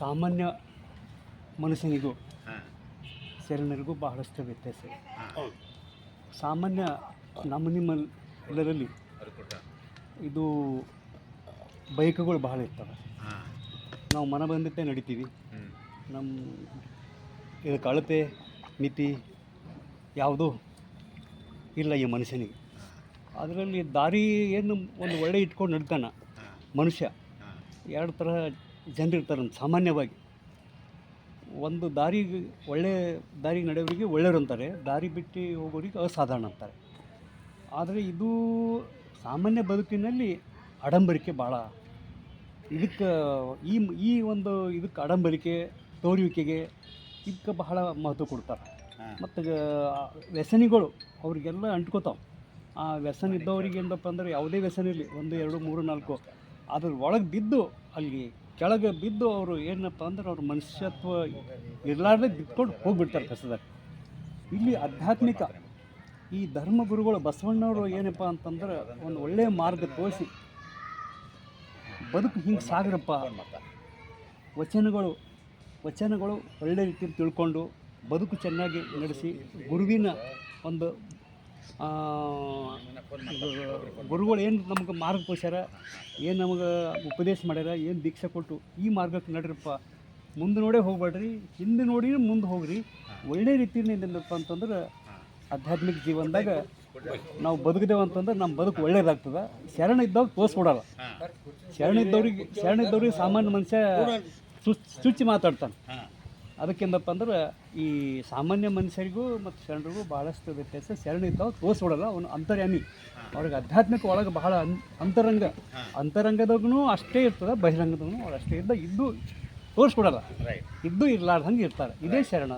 ಸಾಮಾನ್ಯ ಮನುಷ್ಯನಿಗೂ ಹಾಂ. ಶರಣರಿಗೂ ಬಹಳಷ್ಟು ವ್ಯತ್ಯಾಸ ಇದೆ. ಹಾಂ. ಸಾಮಾನ್ಯ ನಮ್ಮ ನಿಮ್ಮ ಎಲ್ಲರಲ್ಲಿ ಇದು ಬೈಕ್ಗಳು ಬಹಳ ಇರ್ತವೆ. ಹಾಂ. ನಾವು ಮನ ಬಂದಂತೆ ನಡಿತೀವಿ. ನಮ್ಮ ಇದಕ್ಕೆ ಅಳತೆ ಮಿತಿ ಯಾವುದೂ ಇಲ್ಲ ಈ ಮನುಷ್ಯನಿಗೆ ಅದರಲ್ಲಿ ದಾರಿ ಏನು ಒಂದು ಒಳ್ಳೆ ಇಟ್ಕೊಂಡು ನಡ್ತಾನ ಮನುಷ್ಯ. ಎರಡು ಥರ ಜನರಿರ್ತಾರೆ ಸಾಮಾನ್ಯವಾಗಿ. ಒಂದು ದಾರಿಗೆ ಒಳ್ಳೆ ದಾರಿಗೆ ನಡೆಯೋರಿಗೆ ಒಳ್ಳೆಯವರು ಅಂತಾರೆ. ದಾರಿ ಬಿಟ್ಟು ಹೋಗೋರಿಗೆ ಅಸಾಧಾರಣ ಅಂತಾರೆ. ಆದರೆ ಇದು ಸಾಮಾನ್ಯ ಬದುಕಿನಲ್ಲಿ ಆಡಂಬರಿಕೆ ಭಾಳ ಇದಕ್ಕೆ ಈ ಈ ಒಂದು ಇದಕ್ಕೆ ಆಡಂಬರಿಕೆ ತೋರುವಿಕೆಗೆ ಇದಕ್ಕೆ ಬಹಳ ಮಹತ್ವ ಕೊಡ್ತಾರೆ. ಮತ್ತು ವ್ಯಸನಿಗಳು ಅವರಿಗೆಲ್ಲ ಅಂಟ್ಕೋತಾವೆ. ಆ ವ್ಯಸನ ಇದ್ದವರಿಗೆ ಏನಪ್ಪ ಅಂದರೆ ಯಾವುದೇ ವ್ಯಸನ ಇರಲಿ ಒಂದು ಎರಡು ಮೂರು ನಾಲ್ಕು ಅದ್ರ ಒಳಗೆ ಬಿದ್ದು ಅಲ್ಲಿ ಕೆಳಗೆ ಬಿದ್ದು ಅವರು ಏನಪ್ಪ ಅಂದ್ರೆ ಅವ್ರ ಮನುಷ್ಯತ್ವ ಇರಲಾರ್ದೆ ಬಿಟ್ಕೊಂಡು ಹೋಗ್ಬಿಡ್ತಾರೆ ಕಸದಾಗ ಇಲ್ಲಿ ಆಧ್ಯಾತ್ಮಿಕ ಈ ಧರ್ಮಗುರುಗಳು ಬಸವಣ್ಣವರು ಏನಪ್ಪ ಅಂತಂದ್ರೆ ಒಂದು ಒಳ್ಳೆಯ ಮಾರ್ಗ ತೋರಿಸಿ, ಬದುಕು ಹಿಂಗೆ ಸಾಗ್ರಪ್ಪ. ವಚನಗಳು ವಚನಗಳು ಒಳ್ಳೆ ರೀತಿಯಲ್ಲಿ ತಿಳ್ಕೊಂಡು ಬದುಕು ಚೆನ್ನಾಗಿ ನಡೆಸಿ ಗುರುವಿನ ಒಂದು ಗುರುಗಳು ಏನು ನಮ್ಗೆ ಮಾರ್ಗ ತೋರ್ಸ್ಯಾರ ಏನು ನಮಗೆ ಉಪದೇಶ ಮಾಡ್ಯಾರ, ಏನು ದೀಕ್ಷೆ ಕೊಟ್ಟು ಈ ಮಾರ್ಗಕ್ಕೆ ನಡ್ರಪ್ಪ. ಮುಂದೆ ನೋಡೇ ಹೋಗ್ಬೇಡ್ರಿ, ಹಿಂದೆ ನೋಡಿ ಮುಂದೆ ಹೋಗ್ರಿ. ಒಳ್ಳೆ ರೀತಿಯಿಂದ ಏನಪ್ಪ ಅಂತಂದ್ರೆ ಆಧ್ಯಾತ್ಮಿಕ ಜೀವನದಾಗ ನಾವು ಬದುಕಿದೇವು ಅಂತಂದ್ರೆ ನಮ್ಮ ಬದುಕು ಒಳ್ಳೇದಾಗ್ತದೆ. ಶರಣ ಇದ್ದವಾಗ ತೋರಿಸ್ಕೊಡಲ್ಲ. ಶರಣ ಇದ್ದವ್ರಿಗೆ ಶರಣ ಇದ್ದವ್ರಿಗೆ ಸಾಮಾನ್ಯ ಮನುಷ್ಯ ಚುಚ್ ಚುಚ್ಚಿ ಮಾತಾಡ್ತಾನೆ. ಅದಕ್ಕೆಂದಪ್ಪ ಅಂದ್ರೆ ಈ ಸಾಮಾನ್ಯ ಮನುಷ್ಯರಿಗೂ ಮತ್ತು ಶರಣರಿಗೂ ಭಾಳಷ್ಟು ವ್ಯತ್ಯಾಸ. ಶರಣ ಇದ್ದಾವೆ ತೋರಿಸ್ಬಿಡಲ್ಲ ಅವನು ಅಂತರ್ಯಾಮಿ. ಅವ್ರಿಗೆ ಆಧ್ಯಾತ್ಮಿಕ ಒಳಗೆ ಬಹಳ ಅನ್ ಅಂತರಂಗ. ಅಂತರಂಗದಾಗೂ ಅಷ್ಟೇ ಇರ್ತದೆ ಬಹಿರಂಗದಾಗೂ ಅವ್ರು ಅಷ್ಟೇ ಇದ್ದ ಇದ್ದು ತೋರಿಸ್ಬಿಡಲ್ಲ. ರೈಟ್ ಇದ್ದು ಇರ್ಲಾರ್ದಂಗೆ ಇರ್ತಾರೆ. ಇದೇ ಶರಣ.